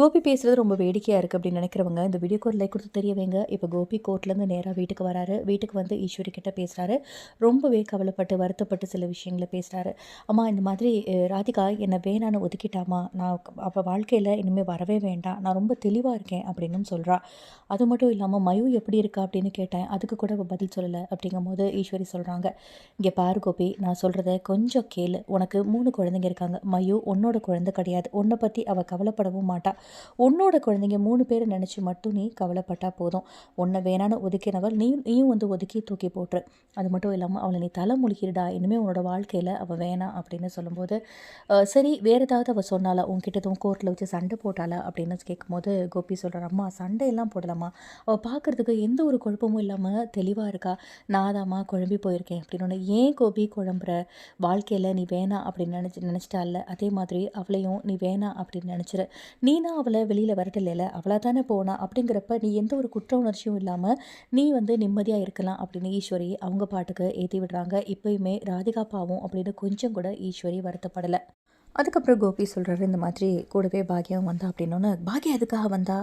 கோபி பேசுகிறது ரொம்ப வேடிக்கையாக இருக்குது அப்படின்னு நினைக்கிறவங்க இந்த வீடியோக்கு ஒரு லைக் கொடுத்து தெரியவேங்க. இப்போ கோபி கோர்ட்லேருந்து நேராக வீட்டுக்கு வராரு. வீட்டுக்கு வந்து ஈஸ்வரி கிட்ட பேசுகிறாரு ரொம்பவே கவலைப்பட்டு வருத்தப்பட்டு சில விஷயங்களை பேசுகிறாரு அம்மா இந்த மாதிரி ராதிகா என்னை வேணான்னு ஒதுக்கிட்டாமா நான் அப்போ வாழ்க்கையில் இனிமேல் வரவே வேண்டாம். நான் ரொம்ப தெளிவாக இருக்கேன் அப்படின்னும் சொல்கிறா அது மட்டும் இல்லாமல் மயு எப்படி இருக்கா? அப்படின்னு கேட்டேன். அதுக்கு கூட பதில் சொல்லலை அப்படிங்கும் போது ஈஸ்வரி சொல்கிறாங்க இங்கே பாரு கோபி நான் சொல்கிறத கொஞ்சம் கேளு. உனக்கு மூணு குழந்தைங்க இருக்காங்க. மயு உன்னோட குழந்தை கிடையாது. உன்னை பற்றி அவள் கவலைப்படவும் மாட்டாள் உன்னோட குழந்தைங்க மூணு பேரை நினச்சி மட்டும் நீ கவலைப்பட்டால் போதும். உன்னை வேணான்னு ஒதுக்கினவள் நீ நீயும் வந்து ஒதுக்கி தூக்கி போட்டுரு. அது மட்டும் இல்லாமல் அவளை நீ தலை முழுகிடுடா. இனிமேல் உன்னோட வாழ்க்கையில் அவள் வேணாம் அப்படின்னு சொல்லும்போது சரி வேறு ஏதாவது அவள் சொன்னாலா உன்கிட்ட எதுவும் கோர்ட்டில் வச்சு சண்டை போட்டாளா? அப்படின்னு கேட்கும்போது கோபி சொல்கிறார் அம்மா சண்டையெல்லாம் போடலாமா அவள் பார்க்குறதுக்கு எந்த ஒரு குழப்பமும் இல்லாமல் தெளிவாக இருக்கா? நாதாம்மா குழம்பி போயிருக்கேன். அப்படின்னு ஏன் கோபி குழம்புற? வாழ்க்கையில் நீ வேணாம் அப்படின்னு நினச்சி நினச்சிட்டால அதே மாதிரி அவளையும் நீ வேணாம் அப்படின்னு நினச்சிரு. நீனா அவளை வெளியில் வரட்டலையில அவளாக தானே போனா? அப்படிங்கிறப்ப நீ எந்த ஒரு குற்ற உணர்ச்சியும் இல்லாமல் நீ வந்து நிம்மதியாக இருக்கலாம் அப்படின்னு ஈஸ்வரி அவங்க பாட்டுக்கு ஏற்றி விடுறாங்க. இப்போயுமே ராதிகா பாவம் அப்படின்னு கொஞ்சம் கூட ஈஸ்வரி வருத்தப்படலை. அதுக்கப்புறம் கோபி சொல்கிறாரு இந்த மாதிரி கூடவே பாக்யம் வந்தா அப்படின்னோன்னு பாக்யா எதுக்காக வந்தா?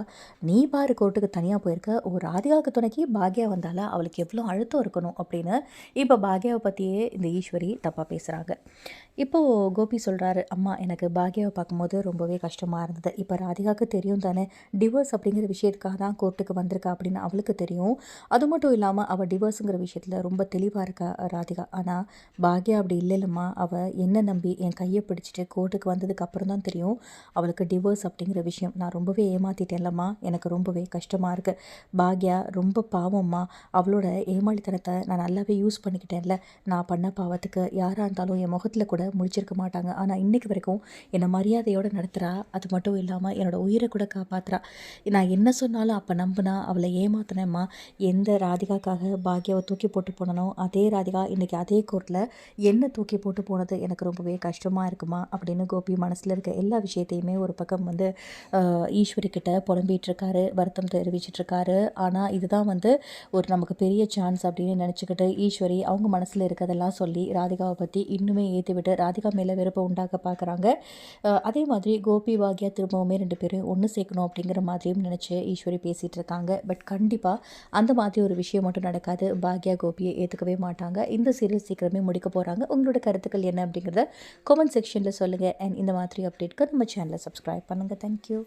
நீ பாரு கோர்ட்டுக்கு தனியாக போயிருக்க ஒரு ராதிகாவுக்கு துணைக்கி பாக்யா வந்தால அவளுக்கு எவ்வளோ அழுத்தம் இருக்கணும் அப்படின்னு இப்போ பாக்யாவை பற்றியே இந்த ஈஸ்வரி தப்பாக பேசுகிறாங்க இப்போது கோபி சொல்கிறாரு அம்மா எனக்கு பாக்யாவை பார்க்கும்போது ரொம்பவே கஷ்டமாக இருந்தது. இப்போ ராதிகாவுக்கு தெரியும் தானே டிவோர்ஸ் அப்படிங்கிற விஷயத்துக்காக தான் கோர்ட்டுக்கு வந்திருக்கா அப்படின்னு அவளுக்கு தெரியும். அது மட்டும் இல்லாமல் அவள் டிவோர்ஸுங்கிற விஷயத்தில் ரொம்ப தெளிவாக இருக்கா ராதிகா. ஆனால் பாக்யா அப்படி இல்லைல்லம்மா. அவள் என்ன நம்பி என் கையை பிடிச்சிட்டு கோர்ட்டுக்கு வந்ததுக்கு அப்புறம் தான் தெரியும் அவளுக்கு டிவோர்ஸ் அப்படிங்கிற விஷயம். நான் ரொம்பவே ஏமாத்திட்டேன்லம்மா. எனக்கு ரொம்பவே கஷ்டமாக இருக்குது பாக்யா ரொம்ப பாவம்மா. அவளோட ஏமாளித்தனத்தை நான் நல்லாவே யூஸ் பண்ணிக்கிட்டேன்ல. நான் பண்ண பாவத்துக்கு யாராக இருந்தாலும் என் முகத்தில் கூட முழிச்சிருக்க மாட்டாங்க. ஆனால் இன்றைக்கு வரைக்கும் என்னை மரியாதையோடு நடத்துகிறா அது மட்டும் இல்லாமல் என்னோட உயிரை கூட காப்பாற்றுறா நான் என்ன சொன்னாலும் அப்போ நம்பினா அவளை ஏமாத்தினேம்மா. எந்த ராதிகாக்காக பாக்யாவை தூக்கி போட்டு போனனோ அதே ராதிகா இன்றைக்கி அதே கோர்ட்டில் என்ன தூக்கி போட்டு போனது எனக்கு ரொம்பவே கஷ்டமாக இருக்குமா? அப்படின்னு கோபி மனசில் இருக்க எல்லா விஷயத்தையுமே ஒரு பக்கம் வந்து ஈஸ்வரிக்கிட்ட ஈஸ்வரி வருத்தம் தெரிவிச்சிட்ருக்காரு ஆனால் இதுதான் வந்து ஒரு நமக்கு பெரிய சான்ஸ் அப்படின்னு நினச்சிக்கிட்டு ஈஸ்வரி அவங்க மனசில் இருக்கதெல்லாம் சொல்லி ராதிகாவை பற்றி இன்னுமே ஏற்றி விட்டு ராதிகா மேலே வெறுப்பை உண்டாக்க பார்க்குறாங்க அதே மாதிரி கோபி பாக்யா திரும்பவுமே ரெண்டு பேரும் ஒன்று சேர்க்கணும் அப்படிங்கிற மாதிரியும் நினச்சி ஈஸ்வரி பேசிகிட்டு இருக்காங்க பட் கண்டிப்பாக அந்த மாதிரி ஒரு விஷயம் மட்டும் நடக்காது. பாக்யா கோபியை ஏற்றுக்கவே மாட்டாங்க. இந்த சீரியல் சீக்கிரமே முடிக்க போகிறாங்க உங்களோட கருத்துக்கள் என்ன அப்படிங்கிறத கமெண்ட் செக்ஷனில் சொல்லுங்கள் அண்ட் இந்த மாதிரி அப்டேட்க்கு நம்ம சேனலை சப்ஸ்கிரைப் பண்ணுங்கள் தேங்க்யூ